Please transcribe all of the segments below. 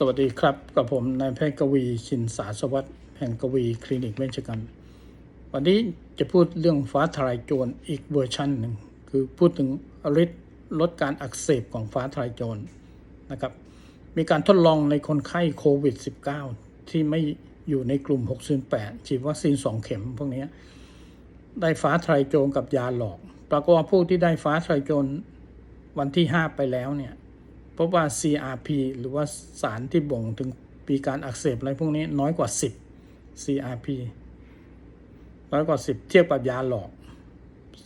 สวัสดีครับ กับผมนายแพทย์กวีชินสาสวัสดิ์แห่งกวีคลินิกเวชกรรม วันนี้จะพูดเรื่องฟ้าทลายโจรอีกเวอร์ชันหนึ่งคือพูดถึงฤทธิ์ลดการอักเสบของฟ้าทลายโจรนะครับ มีการทดลองในคนไข้โควิด -19 ที่ไม่อยู่ในกลุ่ม 608 ฉีดวัคซีน 2 เข็มพวกนี้ ได้ฟ้าทลายโจรกับยาหลอก ปรากฏว่าผู้ที่ได้ฟ้าทลายโจรวันที่ 5 ไปแล้วเนี่ย พบว่า CRP หรือว่าสารที่บ่งถึงปีการอักเสบอะไรพวกนี้น้อยกว่า 10 CRP น้อยกว่า 10 เทียบกับยาหลอก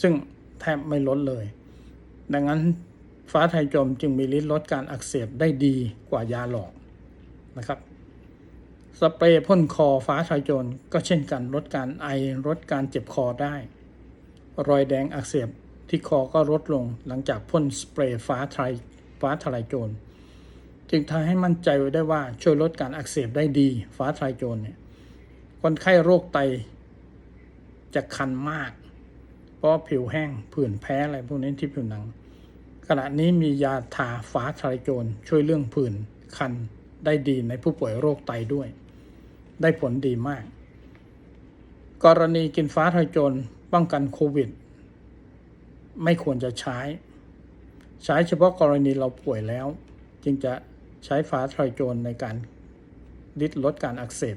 ซึ่งแทบไม่ลดเลย ดังนั้นฟ้าไทยจมจึงมีฤทธิ์ลดการอักเสบได้ดีกว่ายาหลอกนะครับ สเปรย์พ่นคอฟ้าไทยโจรก็เช่นกันลดการไอลดการเจ็บคอได้ รอยแดงอักเสบที่คอก็ลดลงหลังจากพ่นสเปรย์ฟ้าไทย ฟ้าทลายโจร จึงทำให้มั่นใจไว้ได้ว่าช่วยลดการอักเสบได้ดี ฟ้าทลายโจรเนี่ยคนไข้โรคไตจะคันมาก เพราะผิวแห้งผื่นแพ้อะไรพวกนี้ที่ผิวหนัง ขณะนี้มียาทาฟ้าทลายโจรช่วยเรื่องผื่นคันได้ดีในผู้ป่วยโรคไตด้วย ได้ผลดีมาก กรณีกินฟ้าทลายโจรป้องกันโควิด ไม่ควรจะใช้ ใช้เฉพาะกรณีเราป่วยแล้ว จึงจะใช้ฟ้าทลายโจรในการลดลดการอักเสบ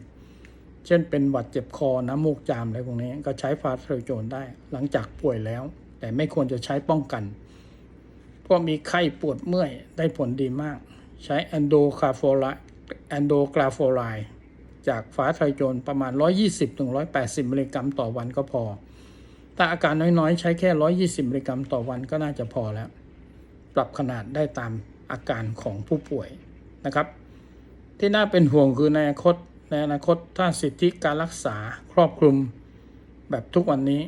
เช่นเป็นหวัดเจ็บคอน้ำมูกจามอะไรพวกนี้ก็ใช้ฟ้าทลายโจรได้ หลังจากป่วยแล้ว แต่ไม่ควรจะใช้ป้องกันเพราะมีไข้ปวดเมื่อยได้ผลดีมาก ใช้แอนโดคาโฟไลแอนโดกราโฟไลจากฟ้าทลายโจรประมาณ 120-180 มิลลิกรัมต่อวันก็พอถ้าอาการน้อยๆ ใช้แค่ 120 มิลลิกรัมต่อวันก็น่าจะพอแล้ว ปรับขนาดได้ตามอาการของผู้ป่วยนะครับ ที่น่าเป็นห่วงคือในอนาคตในอนาคตถ้าสิทธิการรักษาครอบคลุมแบบทุกวันนี้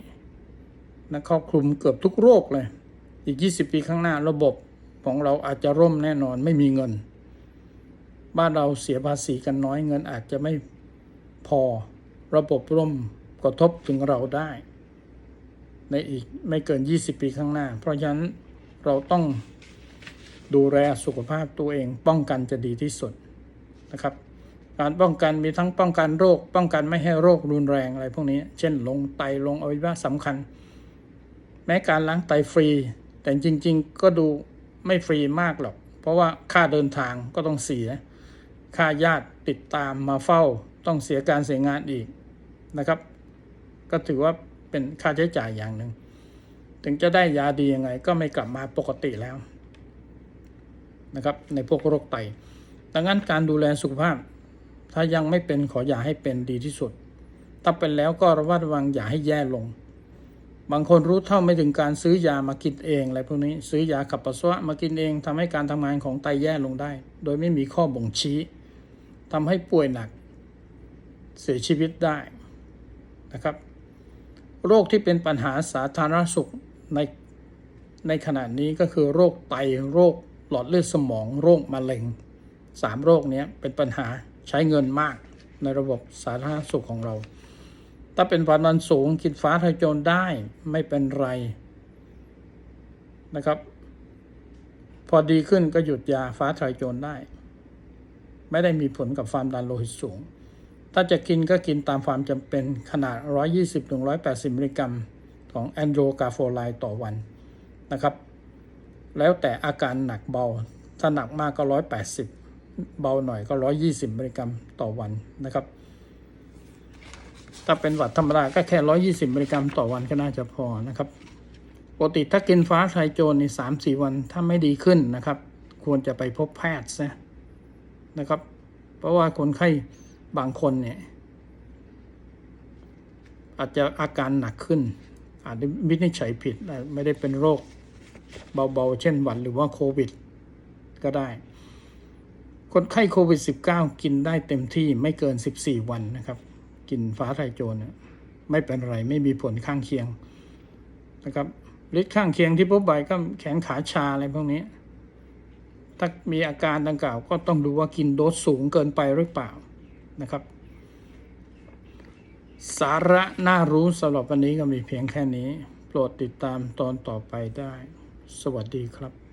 นะครอบคลุมเกือบทุกโรคเลย อีก 20 ปีข้างหน้าระบบของเราอาจจะร่มแน่นอนไม่มีเงิน บ้านเราเสียภาษีกันน้อยเงินอาจจะไม่พอระบบร่มกระทบถึงเราได้ ในอีกไม่เกิน 20 ปีข้างหน้า เพราะฉะนั้นเราต้อง ดูแลสุขภาพตัวเอง ป้องกันจะดีที่สุดนะครับ การป้องกันมีทั้งป้องกันโรค ป้องกันไม่ให้โรครุนแรงอะไรพวกนี้ เช่น ลงไตลงอวัยวะสำคัญ แม้การล้างไตฟรี แต่จริง ๆ ก็ดูไม่ฟรีมากหรอก เพราะว่าค่าเดินทางก็ต้องเสีย ค่าญาติติดตามมาเฝ้า ต้องเสียการเสียงานอีกนะครับ ก็ถือว่าเป็นค่าใช้จ่ายอย่างหนึ่งถึงจะได้ยาดียังไงก็ไม่กลับมาปกติแล้ว นะครับในพวกโรคไต ดังนั้นการดูแลสุขภาพ ถ้ายังไม่เป็นขออย่าให้เป็นดีที่สุด ถ้าเป็นแล้วก็ระมัดระวังอย่าให้แย่ลง บางคนรู้เท่าไม่ถึงการซื้อยามากินเองอะไรพวกนี้ซื้อยาขับปัสสาวะมากินเองทำให้การทำงานของไตแย่ลงได้ โดยไม่มีข้อบ่งชี้ทำให้ป่วยหนัก เสียชีวิตได้นะครับโรคที่เป็นปัญหาสาธารณสุขในในขณะนี้ก็คือโรคไตโรค หลอดเลือดสมองโรคมะเร็งสามโรคนี้เป็นปัญหาใช้เงินมากในระบบสาธารณสุขของเรา ถ้าเป็นความดันสูงกินฟ้าทลายโจรได้ไม่เป็นไรนะครับ พอดีขึ้นก็หยุดยาฟ้าทลายโจรได้ ไม่ได้มีผลกับความดันโลหิตสูง ถ้าจะกินก็กินตามความจำเป็นขนาด 120-180 มิลลิกรัมของแอนโดรกาโฟไลต่อวันนะครับ แล้วแต่อาการหนักเบา ถ้าหนักมากก็ 180 เบาหน่อยก็ 120มิลลิกรัมต่อวันนะครับ ถ้าเป็นหวัดธรรมดาก็แค่ 120มิลลิกรัมต่อวันก็น่าจะพอนะครับ ปกติถ้ากินฟ้าไทาโจรใน3-4วันถ้าไม่ดีขึ้นนะครับ ควรจะไปพบแพทย์ซะนะครับ เพราะว่าคนไข้บางคนเนี่ยอาจจะอาการหนักขึ้น อาจจะวินิจฉัยผิดไม่ได้เป็นโรค เบาๆ เช่นหวัดหรือว่าโควิด ก็ได้ คนไข้โควิด -19 กินได้เต็มที่ไม่เกิน 14 วันนะครับ กินฟ้าไทโจรไม่เป็นไรไม่มีผลข้างเคียงนะครับฤทธิ์ข้างเคียงที่พบบ่อยก็แขนขาชาอะไรพวกนี้ ถ้ามีอาการดังกล่าวก็ต้องดูว่ากินโดสสูงเกินไปหรือเปล่านะครับ สาระน่ารู้สำหรับวันนี้ก็มีเพียงแค่นี้ โปรดติดตามตอนต่อไปได้ สวัสดีครับ